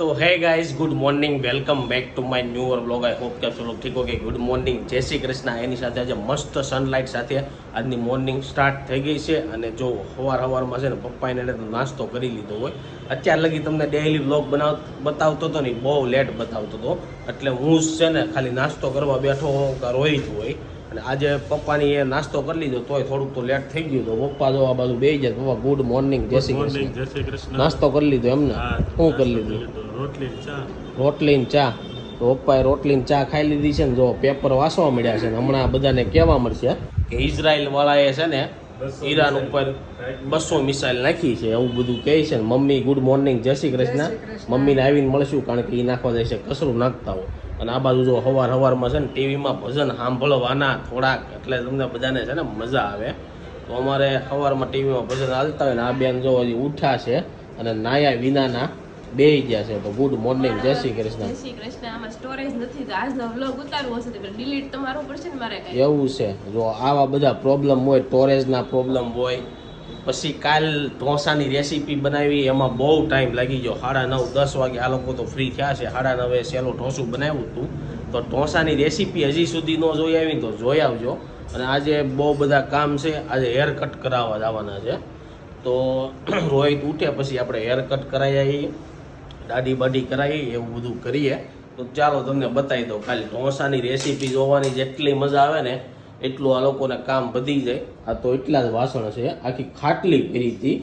तो है guys good morning welcome back to my new our blog I hope કે આપ લોકો ઠીક હો કે ગુડ મોર્નિંગ જય શ્રી કૃષ્ણ એની સાથે આજે મસ્ત સનલાઇટ સાથે આજની મોર્નિંગ સ્ટાર્ટ થઈ ગઈ છે અને જો સવાર સવારમાં છે ને પપ્પાને એને તો નાસ્તો કરી લીધો હોય અત્યાર લગી તમને ડેઈલી બ્લોગ બનાવ બતાવતો હતો ને ઈ બહુ લેટ બતાવતો હતો એટલે હું જ છે ને ખાલી નાસ્તો કરવા બેઠો હોઉં કે રોઈ જ હોય અને આજે પપ્પાની એ નાસ્તો કરી લીધો તોય થોડુંક તો લેટ થઈ ગયું તો પપ્પા જો આ બાજુ બેસી જાય પપ્પા ગુડ મોર્નિંગ જય શ્રી મોર્નિંગ કૃષ્ણ જય શ્રી કૃષ્ણ નાસ્તો કરી લીધો એમને હા, શું કરી નાસ્તો લીધું રોટલી ચા. રોટલીન ચા? તો પપ્પાએ રોટલીન ચા ખાઈ લીધી છે ને જો પેપર વાંચવા મળ્યા છે ને હમણાં બધાને કહેવા મળશે કે ઇઝરાયલ વાળાએ છે ને ઈરાન ઉપર બસો મિસાઇલ નાખી છે એવું બધું કહે છે ને. મમ્મી ગુડ મોર્નિંગ જય શ્રી કૃષ્ણ. મમ્મીને આવીને મળશું કારણ કે એ નાખવા જાય છે કસરું નાખતા હોય. અને આ બાજુ જો હવાર હવારમાં છે ને ટીવીમાં ભજન સાંભળવાના થોડાક એટલે તમને બધાને છે ને મજા આવે. તો અમારે સવારમાં ટીવીમાં ભજન હાલતા હોય ને આ બેન જો હજી ઉઠ્યા છે અને નાયા વિનાના બે ગયા છે તો ગુડ મોર્નિંગ જય શ્રી કૃષ્ણ. જય શ્રી કૃષ્ણ આમાં સ્ટોરેજ નથી તો આજનો વ્લોગ ઉતારવો છે તો ડિલીટ તો મારવું પડશે ને મારે કઈ? એવું છે. જો આવા બધા પ્રોબ્લેમ હોય સ્ટોરેજના પ્રોબ્લેમ હોય પછી કાલ ઢોસાની રેસીપી બનાવી એમાં બહુ ટાઈમ લાગી ગયો. સાડા નવ દસ વાગે આ લોકો તો ફ્રી થયા છે. સાડા નવે સહેલું ઢોસું બનાવ્યું હતું. તો ઢોસાની રેસીપી હજી સુધી ન જોઈ આવી તો જોઈ આવજો. અને આજે બહુ બધા કામ છે. આજે હેર કટ કરાવવા જવાના છે. તો રોહિત ઉઠે પછી આપણે હેર કટ કરાવી આવીએ. દાઢી બાડી કરાવી એવું બધું કરીએ. તો ચાલો તમને બતાવી દઉં ખાલી ઢોસાની રેસીપી જોવાની જેટલી મજા આવે ને એટલું આ લોકોને કામ વધી જાય. આ તો એટલા જ વાસણ છે, આખી ખાટલી કરી હતી.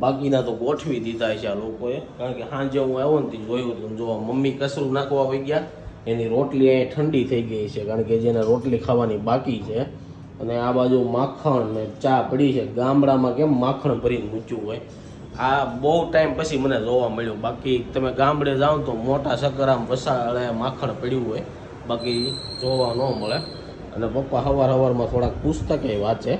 બાકીના તો ગોઠવી દીધા છે આ લોકોએ. કારણ કે સાંજે હું આવ્યો ને જોયું હતું જો મમ્મી કસરું નાખવા વહી ગયા. એની રોટલી અહીંયા ઠંડી થઈ ગઈ છે, કારણ કે જેને રોટલી ખાવાની બાકી છે. અને આ બાજુ માખણ ને ચા પડી છે. ગામડામાં કેમ માખણ ભરીને મૂચ્યું હોય? આ બહુ ટાઈમ પછી મને જોવા મળ્યું. બાકી તમે ગામડે જાઓ તો મોટા સકરામ વસાળે માખણ પડ્યું હોય. બાકી જોવા ન મળે. અને પપ્પા સવાર સવારમાં થોડાક પુસ્તકે વાંચે.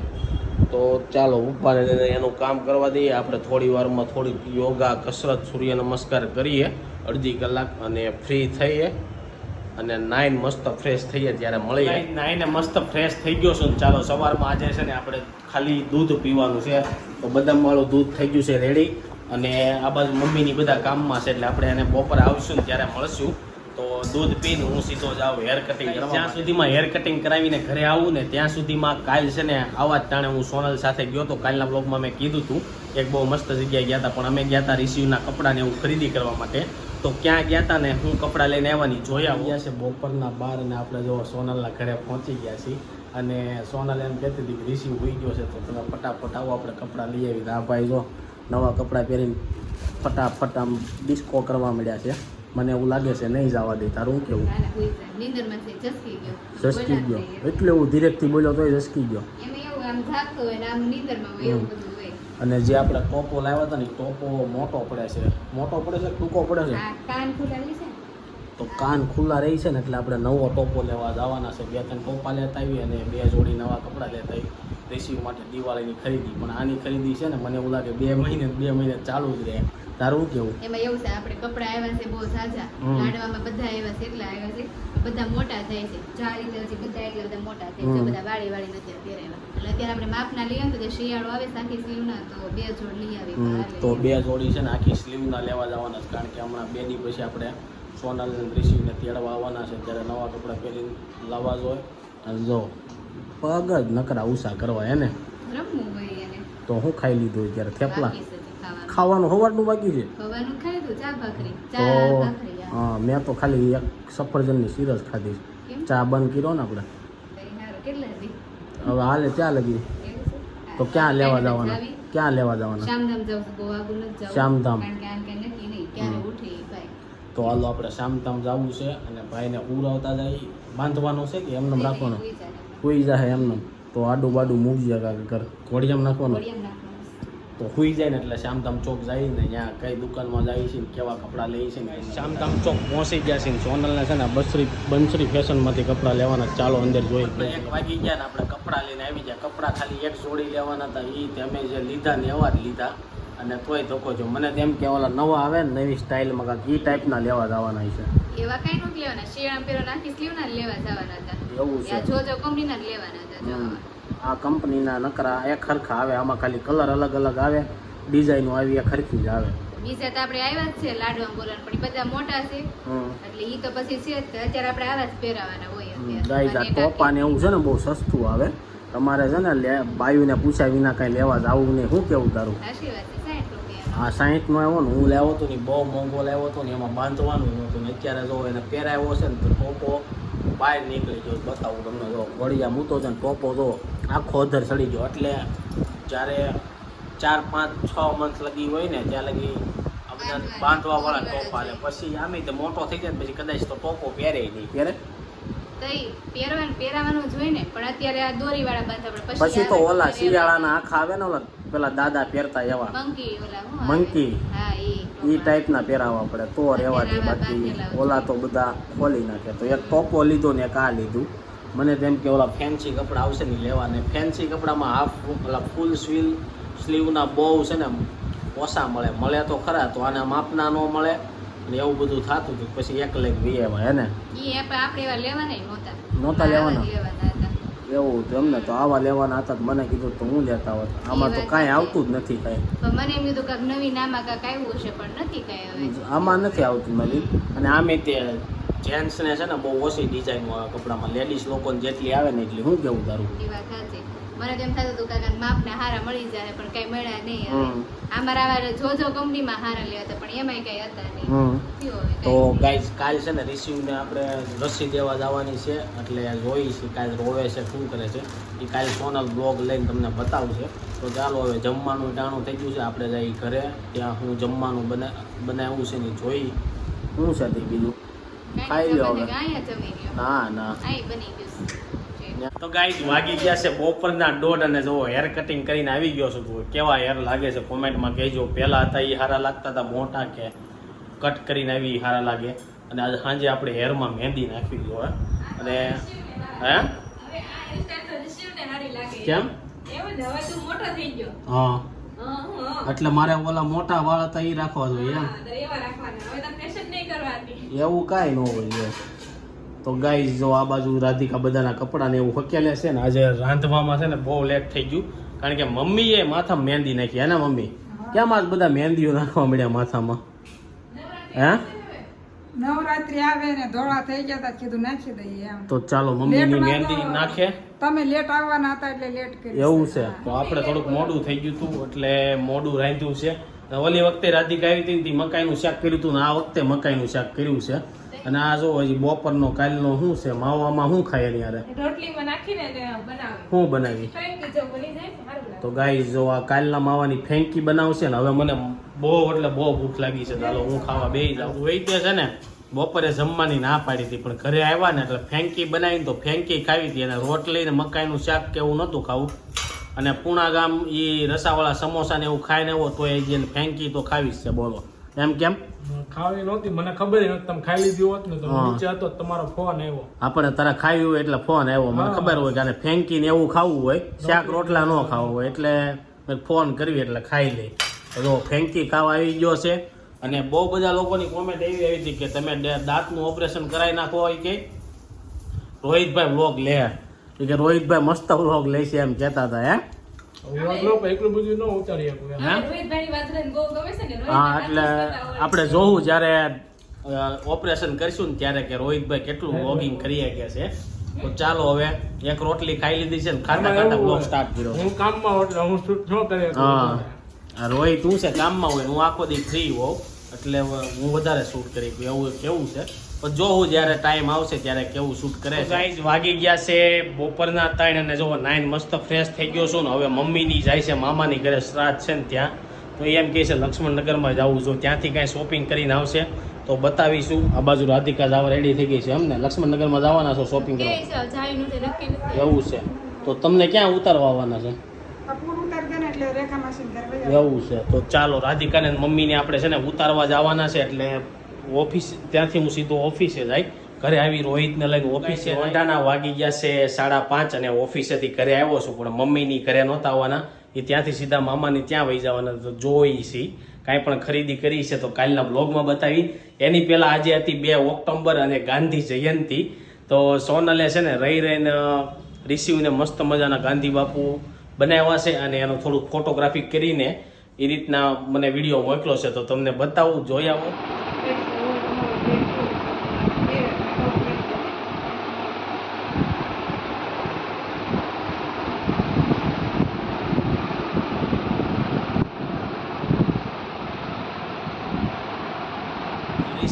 તો ચાલો પપ્પાને એનું કામ કરવા દઈએ. આપણે થોડી વારમાં થોડીક યોગા, કસરત, સૂર્ય નમસ્કાર કરીએ. અડધી કલાક અને ફ્રી થઈએ. અને નાઈન મસ્ત ફ્રેશ થઈએ ત્યારે મળીએ. નાઈને મસ્ત ફ્રેશ થઈ ગયો છું ને ચાલો સવારમાં આજે છે ને આપણે ખાલી દૂધ પીવાનું છે. તો બદામવાળું દૂધ થઈ ગયું છે રેડી અને આ બાજુ મમ્મીની બધા કામમાં છે એટલે આપણે એને બપોરે આવશું ને ત્યારે મળશું. તો દૂધ પીને હું સીધો જાઉં હેર કટિંગ કરવા જ્યાં સુધીમાં હેર કટિંગ કરાવીને ઘરે આવું ને ત્યાં સુધીમાં કાલ છે ને આવા જ ટાણે હું સોનલ સાથે ગયો તો કાલના બ્લોગમાં મેં કીધું હતું એક બહુ મસ્ત જગ્યાએ ગયા હતા પણ અમે ગયા હતા રિસીવના કપડાને એવું ખરીદી કરવા માટે. તો ક્યાં ગયા હતા ને હું કપડાં લઈને આવવાની જોયા આવ્યા છે? બપોરના બાર અને આપણે જો સોનલના ઘરે પહોંચી ગયા છીએ અને સોનલ એમ કહેતી હતી કે રિસીવ હોઈ ગયો છે તો તમે ફટાફટ આવો આપણે કપડાં લઈ આવી આ ભાઈ જો નવા કપડાં પહેરીને ફટાફટ આમ ડિસ્કો કરવા મળ્યા છે. મને એવું લાગે છે નહીં જવા દે તારું કેવું? નીંદરમાંથી ઝસકી ગયો. એટલે હું ધીરેકથી બોલ્યો તો ઝસકી ગયો. એમાં એવું આમ જાગતો હોય આમ નીંદરમાં હોય એવું બધું. હોય અને જે આપણે ટોપો લાવ્યા હતા ને ટોપો મોટો પડે છે. મોટો પડે છે ટૂંકો પડે છે? કાન ખુલાવી છે. તો કાન ખુલ્લા રહી છે ને એટલે આપણે નવો ટોપો લેવા જવાના છે. બે ત્રણ ટોપા લેતા આવી અને બે જોડી નવા કપડાં લેતા આવી રિસીવ માટે દિવાળીની ખરીદી. પણ આની ખરીદી છે ને મને એવું લાગે બે મહિને બે મહિને ચાલુ જ રહે. તારું કેવું? એમાં એવું છે આપણે કપડાં આવ્યા છે બહુ સાજા લાડવામાં બધા આવ્યા છે એટલા આવ્યા છે. બધા મોટા થાય છે. ચાર એટલે બધા એટલા બધા મોટા થાય છે. બધા વાળી વાળી નથી અત્યારે આવ્યા એટલે અત્યારે આપણે માપના લઈએ તો જે શિયાળો આવે સાખી સ્લીવના તો બે જોડ લઈ આવી તો બે જોડી છે ને આખી સ્લીવના લેવા જવાના છે કારણ કે હમણાં બે દી પછી આપણે સોનલ ઋષિને તેડવા આવવાના છે ત્યારે નવા કપડાં પહેરીને લાવવા જોઈએ. અને જો પગ જ નકરા ઉષા કરવા એને. તો હું ખાઈ લીધું ત્યારે થેપલા. ખાવાનું. હવારનું બાકી છે? ખવાનું ખાઈ લીધું ચા ભાખરી. તો ચા ભાખરી હા. મેં તો ખાલી એક સફરજનની સિરસ ખાધી ચા બંધ કર્યો ને આપણે. હવે હાલે ત્યાં લગી. તો ક્યાં લેવા જવાના? ક્યાં લેવા જવાના? ભાઈ. તો હાલો આપણે શામધામ જવું છે અને ભાઈને ઉરાવતા જાય. બાંધવાનો છે કે એમને રાખવાનો? કોઈ જાય. એમને તો આડું બાડું મૂકી જાય ઘર. ઘોડિયામાં નાખવાનું. તો હુઈ જાય ને એટલે શ્યામધામ ચોક જાય ને ત્યાં કઈ દુકાનમાં જાય છે કેવા કપડાં લઈ છે ને શ્યામધામ ચોક પહોંચી ગયા છે ને સોનલને છે ને બસરી બંસરી ફેશનમાંથી કપડાં લેવાના ચાલો અંદર જોઈ. એક વાગી ગયા ને આપણે કપડાં લઈને આવી ગયા. કપડાં ખાલી એક જોડી લેવાના હતા એ તમે જે લીધા ને એવા જ લીધા. અને તોય ધોકો છો મને તેમ કે ઓલા નવા આવે ને નવી સ્ટાઇલમાં કાંઈક એ ટાઈપના લેવા જવાના છે. એવા કઈ નથી લેવાના. શિયાળા પહેરો નાખી sleeve-ના લેવા જવાના હતા. એવું છે. જોજો કંપનીના જ લેવાના હતા. આ કંપનીના નકરા એક ખરખા આવે આમાં ખાલી કલર અલગ અલગ આવે ડિઝાઇનો આવી એક ખરખી જ આવે. બીજા તો આપણે આવ્યા જ છે લાડવા બોલવા પણ બધા મોટા છે. એટલે ઈ તો પછી છે અત્યારે આપણે આવા જ પહેરાવાના હોય. ગાઈઝ આ ટોપા ને એવું છે ને બહુ સસ્તું આવે. તમારે છે ને લે બાયુને પૂછ્યા વિના કાંઈ લેવા જ આવું નહીં. શું કેવું તારું? હા સાહીઠનો આવ્યો ને હું લેવો હતો ને બહુ મોંઘો લેવો હતો ને એમાં બાંધવાનું નહોતું. ને અત્યારે જો એને પહેરાવ્યો છે ને તો ટોપો બહાર નીકળી ગયો બતાવું તમને. જો વળિયા મૂતો છે ને ટોપો જો આખો અધર ચડી ગયો. એટલે જ્યારે ચાર પાંચ છ મંથ લગી હોય ને ત્યાં લગી બધા બાંધવા વાળા ટોપા લે પછી આમે તો મોટો થઈ જાય ને પછી કદાચ તો ટોપો પહેરે નહીં. પહેરે? તો ઈ પહેરવાનું પહેરાવાનું જ હોય ને પણ અત્યારે આ દોરી વાળા બાંધવા પડે પછી તો ઓલા શિયાળાના આખા આવે ને ઓલા પેલા દાદા પહેરતા એવા. મંકી ટોપા. ટાઈપના પહેરાવવા પડે. તો રહેવા દે. બાકી ઓલા તો બધા ખોલી નાખે. તો એક ટોપો લીધો ને એક આ લીધું. મને તેમ કે ઓલા ફેન્સી કપડાં આવશે ને લેવા ને. ફેન્સી કપડામાં હાફ ઓલા ફૂલ સ્લીવ સ્લીવના બહુ છે ને ઓછા મળે. મળે તો ખરા તો આના માપના ન મળે. ને એવું બધું થતું હતું. પછી એક લેગ વી એવા હે ને? આપણે લેવાના નહોતા. લેવાના? એવું હતું એમને તો આવા લેવાના હતા મને કીધું તો હું લેતા હોત. આમાં તો કાંઈ આવતું જ નથી કાંઈ. મને એમ કીધું કાંઈક નવી નામાં કાંઈક આવ્યું હશે પણ નથી કાંઈ હવે. આમાં નથી આવતું નવીન અને આમે તે જેન્ટ્સને છે ને બહુ ઓછી ડિઝાઇનમાં કપડામાં લેડીઝ લોકોને જેટલી આવે ને એટલી. હું કેવું તારું એ વાત સાચી. મને તો એમ થતું હતું કાકા માપના હારા મળી જાય પણ કઈ મળ્યા નહીં. અમારા જો જોજો કંપનીમાં હારા લેવા હતા પણ એમાંય કઈ હતા નહીં. થયું તો ગાઈસ કાલ છે ને રિસીવને આપણે રસી દેવા જવાની છે એટલે જોઈ છે કાલ રોવે છે શું કરે છે. એ કાલ સોનલ બ્લોગ લઈને તમને બતાવશે તો ચાલો હવે જમવાનું ટાણું થઈ ગયું છે આપણે જઈ ઘરે ત્યાં હું જમવાનું બના બનાવ્યું છે ને જોઈ. શું છે તે બીજું? ખાઈ લો હવે. ના ના. બની ગયું છે. તો ગાઈસ વાગી ગયા છે બપોરના દોઢ અને જો હેર કટિંગ કરીને આવી ગયો છું કેવા હેર લાગે છે કોમેન્ટમાં કહેજો. પહેલા હતા એ સારા લાગતા હતા મોટા કે કટ કરીને આવી સારા લાગે. અને આજે સાંજે આપણે હેરમાં મહેંદી નાખવી જો હે. અને હે. કેમ. હા. એટલે મારે ઓલા મોટા વાળ હતા એ રાખવા જોઈએ એવા કાંઈ ન હોય. તો ગાઈઝ જો આ બાજુ રાધિકા બધાના કપડાને એવું હકેલે છે ને આજે રાંધવામાં છે ને બહુ લેટ થઈ ગયું. કારણ કે મમ્મીએ માથા મહેંદી નાખી. હે ને મમ્મી? કેમ આજ બધા મહેંદીઓ નાખવા મળ્યા માથામાં? હે? નવરાત્રી આવે ને ધોળા થઈ ગયા તા કીધું નાખી દઈએ એમ. તો ચાલો મમ્મીની મહેંદી નાખે. તમે લેટ આવવાના હતા એટલે લેટ કરી એવું છે. તો આપણે થોડુંક મોડું થઈ ગયું હતું એટલે મોડું રાંધ્યું છે. ઓલી વખતે રાધિકા આવી હતી મકાઈનું શાક કર્યું હતું ને આ વખતે મકાઈનું શાક કર્યું છે. અને આ જો હજી બપોરનો કાલનો શું છે? માવામાં શું ખાય એની બનાવે. શું બનાવી. તો ગાય જો આ કાલના માવાની ફેંકી બનાવશે ને હવે મને બહુ એટલે બહુ ભૂખ લાગી છે. ચાલો હું ખાવા બે જાઉં. વહી તે છે ને બપોરે જમવાની ના પાડી હતી પણ ઘરે આવ્યા ને એટલે ફેંકી બનાવીને તો ફેંકી ખાવી હતી. અને રોટલી ને મકાઈનું શાક કે એવું નહોતું ખાવું. અને પૂણા ગામ એ રસાવાળા સમોસા ને એવું ખાઈને એવો તો એ જે ફેંકી તો ખાવી જ છે બોલો. એમ કેમ? ખાવી નહોતી મને ખબર નહોતી તમે ખાઈ લીધી હોત ને તો નીચે હતો તમારો ફોન આવ્યો. આપણે તારા ખાવી હોય એટલે ફોન આવ્યો. મને ખબર હોય કે આને ફેંકી ને એવું ખાવું હોય. શાક રોટલા ન ખાવું હોય એટલે મેં ફોન કરવી એટલે ખાઈ લઈ. તો ફેંકી ખાવા આવી ગયો છે. અને બહુ બધા લોકોની કોમેન્ટ એવી આવી હતી કે તમે દાંતનું ઓપરેશન કરાવી નાખો હોય કે? રોહિતભાઈ વ્લોગ લે. કે રોહિતભાઈ મસ્ત વ્લોગ લે છે એમ કહેતા હતા હે? વ્લોગ એટલું બધું ન ઉતારી શકું એમ. હે? રોહિતભાઈની વાત બહુ હા એટલે. આપણે જોવું જ્યારે ઓપરેશન કરીશું ને ત્યારે કે રોહિતભાઈ કેટલું વોગિંગ કરી શકે છે. તો ચાલો હવે એક રોટલી ખાઈ લીધી છે ને ખાતા ખાતા બ્લોગ સ્ટાર્ટ કર્યો હું કામમાં એટલે હું શૂટ ન કરે હા રોહિત હું છે કામમાં હોય હું આખો દી ફ્રી હોઉં એટલે હું વધારે શૂટ કરી એવું કેવું છે. પણ જો હું જ્યારે ટાઈમ આવશે ત્યારે કેવું શૂટ કરે છે. ગાઈઝ વાગી ગયા છે બપોરના ત્રણ અને જો નાઈન મસ્ત ફ્રેશ થઈ ગયો છું ને હવે મમ્મીની જાય છે મામાની ઘરે શ્રાદ્ધ છે ને ત્યાં. તો એ એમ કહે છે લક્ષ્મણનગરમાં જવું છું. ત્યાંથી કાંઈ શોપિંગ કરીને આવશે તો બતાવીશું. આ બાજુ રાધિકા જવા રેડી થઈ ગઈ છે અમને. લક્ષ્મણનગરમાં જવાના છો શોપિંગ કરવા. એવું છે. તો તમને ક્યાં ઉતારવા આવવાના છે? એવું છે. તો ચાલો રાધિકાને અને મમ્મીને આપણે છે ને ઉતારવા જવાના છે એટલે ઓફિસ ત્યાંથી હું સીધો ઓફિસે જાય. ઘરે આવી રોહિતને લઈને ઓફિસે વંટાના વાગી ગયા છે સાડા પાંચ અને ઓફિસેથી ઘરે આવ્યો છું પણ મમ્મીની ઘરે નહોતા આવવાના. એ ત્યાંથી સીધા મામાની ત્યાં વહી જવાના. તો જોઈ છે. કાંઈ પણ ખરીદી કરી છે તો કાલના બ્લોગમાં બતાવી. એની પહેલાં આજે હતી બે ઓક્ટોબર અને ગાંધી જયંતિ. તો સોનલે છે ને રહી રહીને રિસીવને મસ્ત મજાના ગાંધી બાપુ બનાવ્યા છે અને એનું થોડુંક ફોટોગ્રાફી કરીને એ રીતના મને વીડિયો મોકલો છે. તો તમને બતાવું, જોઈ આવો.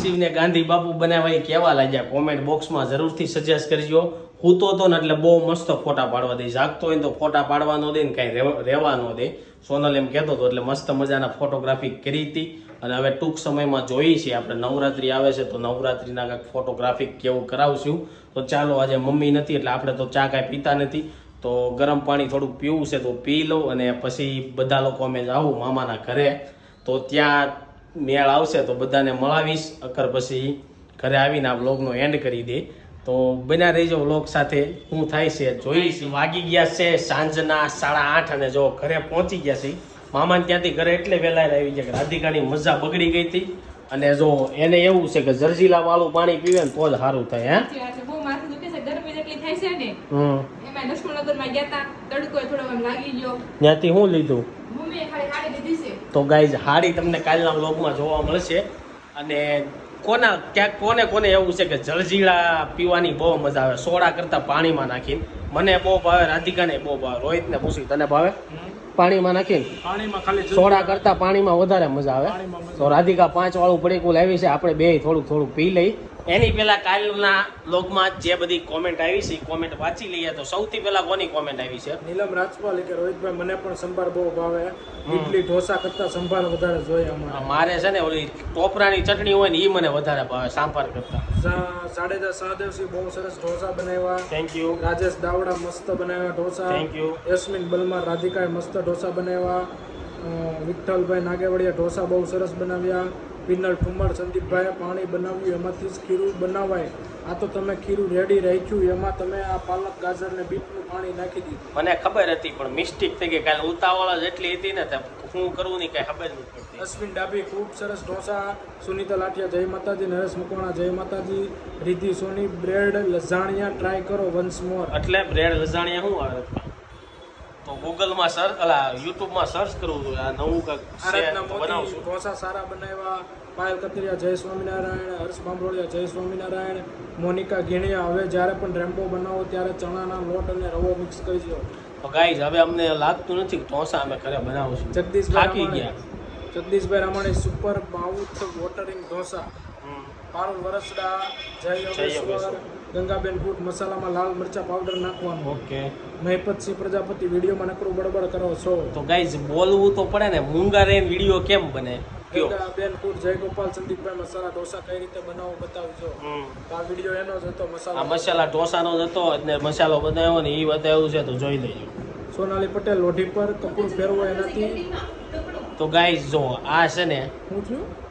રિસીવને ગાંધી બાપુ બનાવવા એ કેવા લાગ્યા. કોમેન્ટ બોક્સમાં જરૂરથી સજેસ્ટ કરજો. હું તો હતો ને એટલે બહુ મસ્ત ફોટા પાડવા દે જાગતો હોય તો ફોટા પાડવા ન દે ને કાંઈ રહેવા- ન દે. સોનલ એમ કહેતો હતો એટલે મસ્ત મજાના ફોટોગ્રાફી કરી હતી. અને હવે ટૂંક સમયમાં જોઈએ છીએ આપણે નવરાત્રિ આવે છે તો નવરાત્રિના કાંઈક ફોટોગ્રાફી કેવું કરાવશું. તો ચાલો આજે મમ્મી નથી એટલે આપણે તો ચા કાંઈ પીતા નથી. તો ગરમ પાણી થોડુંક પીવું છે તો પી લઉં અને પછી બધા લોકો અમે જાવું મામાના ઘરે. તો ત્યાં મેળ આવશે તો બધાને મળાવીશ. અકર પછી ઘરે આવીને આ વ્લોગનો એન્ડ કરી દે. તો બન્યા રહીજો વ્લોગ સાથે. શું થાય છે જોઈશ વાગી ગયા છે સાંજના સાડા આઠ અને જો ઘરે પહોંચી ગયા છે મામાને ત્યાંથી ઘરે એટલે વહેલા આવી ગયા કે રાધિકાની મજા બગડી ગઈ હતી. અને જો એને એવું છે કે જર્જીલા વાળું પાણી પીવે ને તો જ સારું થાય હે? છે. ગરમી જેટલી થાય છે ને. હમ. એમાં ગયા તડકો થોડો લાગી ગયો. ત્યાંથી શું લીધું? તો ગાઈઝ હાડી તમને કાલના વ્લોગમાં જોવા મળશે. અને કોના ક્યાંક કોને કોને એવું છે કે જળજીરા પીવાની બહુ મજા આવે સોડા કરતાં પાણીમાં નાખીને. મને બહુ ભાવે રાધિકાને બહુ ભાવે રોહિતને પૂછી તને ભાવે? પાણીમાં નાખીને. સોડા કરતાં પાણીમાં વધારે મજા આવે. તો રાધિકા પાંચ વાળું પડીકું લાવી છે. આપણે બે થોડુંક થોડુંક પી લઈ. એની પહેલા કાલના લોગમાં જે બધી કોમેન્ટ આવી છે કોમેન્ટ વાંચી લઈએ તો સૌથી પહેલા કોની કોમેન્ટ આવી છે? નીલમ રાજપાલ કે રોહિતભાઈ મને પણ સંભાર બહુ ભાવે. ઇડલી ઢોસા કરતા સંભાર વધારે જોઈએ અમારે. મારે છે ને ઓલી ટોપરાની ચટણી હોય ને એ મને વધારે ભાવે સાંભાર કરતાં. સા- સાડે દસ સહદેવસિંહ બહુ સરસ ઢોસા બનાવ્યા. થેન્ક યુ રાજેશ દાવડા મસ્ત બનાવ્યા ઢોસા. થેન્ક યુ યસ્મીન બલમાર રાધિકાએ મસ્ત ઢોસા બનાવ્યા. વિઠ્ઠલભાઈ નાગેવાડિયા ઢોસા બહુ સરસ બનાવ્યા. પિનલ ઠુમર સંદીપભાઈએ પાણી બનાવ્યું એમાંથી જ ખીરું બનાવાય. આ તો તમે ખીરું રેડી રાખ્યું એમાં તમે આ પાલક ગાજર ને બીટનું પાણી નાખી દીધું. મને ખબર હતી પણ મિસ્ટેક થઈ ગઈ. કાલે ઉતાવળ જ એટલી હતી ને શું કરવું નહીં કઈ ખબર નથી પડતી. અશ્વિન ડાભી ખૂબ સરસ ઢોસા. સુનિતા લાઠિયા જય માતાજી. નરેશ મકવાણા જય Mataji. Riddhi Soni bread lasagna try કરો વન્સ મોર. એટલે બ્રેડ લઝાણિયા શું આવે? ગૂગલમાં સર્ચ અલા યુટ્યુબમાં સર્ચ કરવું જોઈએ. આ નવું કંઈક બનાવશું. ઢોસા સારા બનાવ્યા. પાયલ કતરિયા જય સ્વામિનારાયણ હર્ષ બાંભરોળિયા જય સ્વામિનારાયણ મોનિકા ઘીણિયા હવે જ્યારે પણ રેમ્બો બનાવો ત્યારે ચણાના લોટ અને રવો મિક્સ કરજો. તો ગાઈઝ હવે અમને લાગતું નથી કે ઢોસા અમે ઘરે બનાવશું. જગદીશ થાકી ગયા. જગદીશભાઈ Ramani super mouth watering dosa. Parul Varsada જય જય યોગેશ્વર. ગંગાબેન ફૂટ મસાલામાં લાલ મરચા પાવડર નાખવાનું. ઓકે. મહેપતસિંહ પ્રજાપતિ વિડીયોમાં નકરું બડબડ કરો છો. તો ગાઈઝ બોલવું તો પડે ને. મૂંગા રહીને વીડિયો કેમ બને? ગંગાબેન બેન ફૂટ જય ગોપાલ સંદીપભાઈ મસાલા ઢોસા કઈ રીતે બનાવો બતાવજો. તો આ વીડિયો એનો જ હતો મસાલા. મસાલા ઢોસાનો જ હતો એટલે મસાલો બનાવ્યો ને એ બતાવ્યું છે તો જોઈ લેજો. સોનાલી પટેલ લોઢી પર કપૂર ફેરવો એનાથી. તો ગાઈઝ જો આ છે ને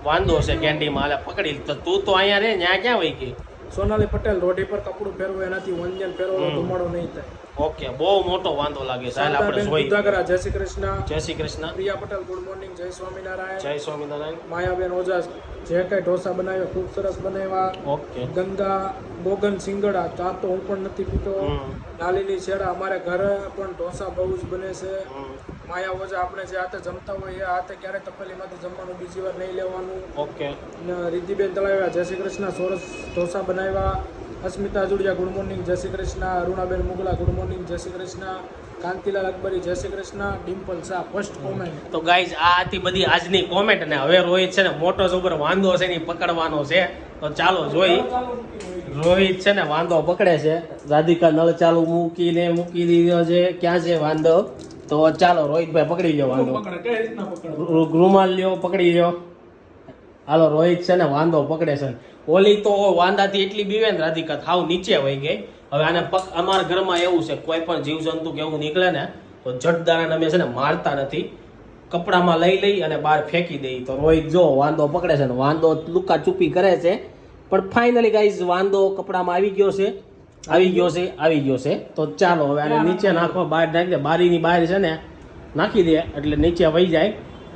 વાંધો છે કેન્ડીમાં હાલે પકડી તો તું તો અહીંયા રે ત્યાં ક્યાં વહી ગઈ? સોનાલી પટેલ રોઢી પર કપડું પહેરવું એનાથી વંજન હમ. ધુમાડો નહીં થાય. ઓકે બહુ મોટો વાંધો લાગે સાહેબ આપણે જોઈ ઉદાગરા જય શ્રી કૃષ્ણ. જય શ્રી કૃષ્ણ. પ્રિયા પટેલ ગુડ મોર્નિંગ જય સ્વામિનારાયણ. જય સ્વામિનારાયણ. માયાબેન ઓઝા જે કઈ ઢોસા બનાવ્યા ખૂબ સરસ બનાવ્યા. ઓકે. ગંગા બોગન સિંગડા ચા તો હું પણ નથી પીતો. નાલીની છેડા અમારે ઘરે પણ ઢોસા બહુ જ બને છે. માયા ઓઝા આપણે જે હાથે જમતા હોય એ હાથે ક્યારે તપેલીમાંથી જમવાનું બીજી વાર નહીં લેવાનું. ઓકે. રિદ્ધિબેન તળાવ્યા જય શ્રી કૃષ્ણ સોરસ ઢોસા બનાવ્યા અસ્મિતા જુડિયા ગુડ મોર્નિંગ જય શ્રી કૃષ્ણ અરુણાબેન મુગલા ગુડ મોર્નિંગ જય શ્રી કૃષ્ણ કાંતિલાલ અકબરી જય શ્રી કૃષ્ણ ડિમ્પલ શાહ ફર્સ્ટ કોમેન્ટ તો ગાઈઝ આ હતી બધી આજની કોમેન્ટ અને હવે રોહિત છે ને મોટો ઉપર વાંધો છે ને પકડવાનો છે. તો ચાલો જોઈ. રોહિત છે ને વાંધો પકડે છે. રાધિકા નળ ચાલુ મૂકીને મૂકી દીધો છે. ક્યાં છે વાંધો તો ચાલો રોહિતભાઈ પકડી ગયો વાંધો. રૂમાલ લ્યો પકડી લ્યો. હાલો રોહિત છે ને વાંધો પકડે છે. ઓલી તો વાંદાથી એટલી બીવે ને રાધિકા થાવ નીચે વહી ગઈ. હવે આને અમારા ઘરમાં એવું છે કોઈ પણ જીવજંતુ કે એવું નીકળે ને તો જટદારાને અમે છે ને મારતા નથી. કપડામાં લઈ લઈ અને બહાર ફેંકી દઈ તો રોહિત જો વાંદો પકડે છે ને વાંદો લુકા ચૂપી કરે છે. પણ ફાઇનલી ગાઈઝ વાંદો કપડામાં આવી ગયો છે. આવી ગયો છે આવી ગયો છે. તો ચાલો હવે આને નીચે નાખવા બહાર નાખી દે. બારીની બહાર છે ને નાખી દે એટલે નીચે વહી જાય.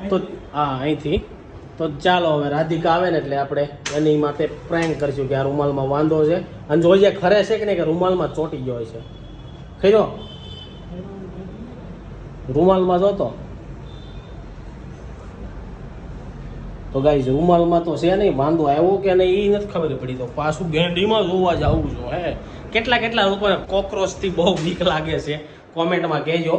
તો હા અહીંથી. તો ચાલો હવે રાધિકા આવે ને એટલે આપણે એની માટે પ્રેન્ક કરીશું કે આ રૂમાલમાં વાંધો છે. અને જોઈએ ખરે છે કે નહીં કે રૂમાલમાં ચોંટી ગયો છે. ખરો? રૂમાલમાં જોતો? તો ગાઈઝ રૂમાલમાં તો છે નહીં, વાંધો આવ્યો કે નહીં એ નથી ખબર પડી તો પાછું ગેંડીમાં જોવા જવું છું, હે. કેટલા કેટલા લોકોને કોક્રોચથી બહુ બીક લાગે છે, કોમેન્ટમાં કહેજો.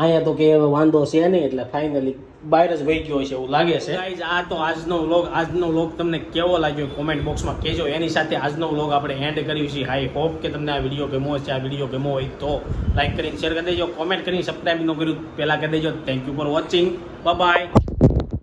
અહીંયા તો કે વાંધો છે નહીં, એટલે ફાઇનલી બહાર જ વહી ગયો છે એવું લાગે છે. ગાઈઝ આ તો આજનો વ્લોગ આજનો વ્લોગ તમને કેવો લાગ્યો કોમેન્ટ બોક્સમાં કહેજો. એની સાથે આજનો વ્લોગ આપણે એન્ડ કર્યું છે. આઈ હોપ કે તમને આ વીડિયો ગમો છે આ વીડિયો ગમો હોય તો લાઈક કરીને શેર કરી દેજો. કોમેન્ટ કરીને સબસ્ક્રાઈબ ન કર્યું પહેલાં કરી દેજો. Thank you for watching bye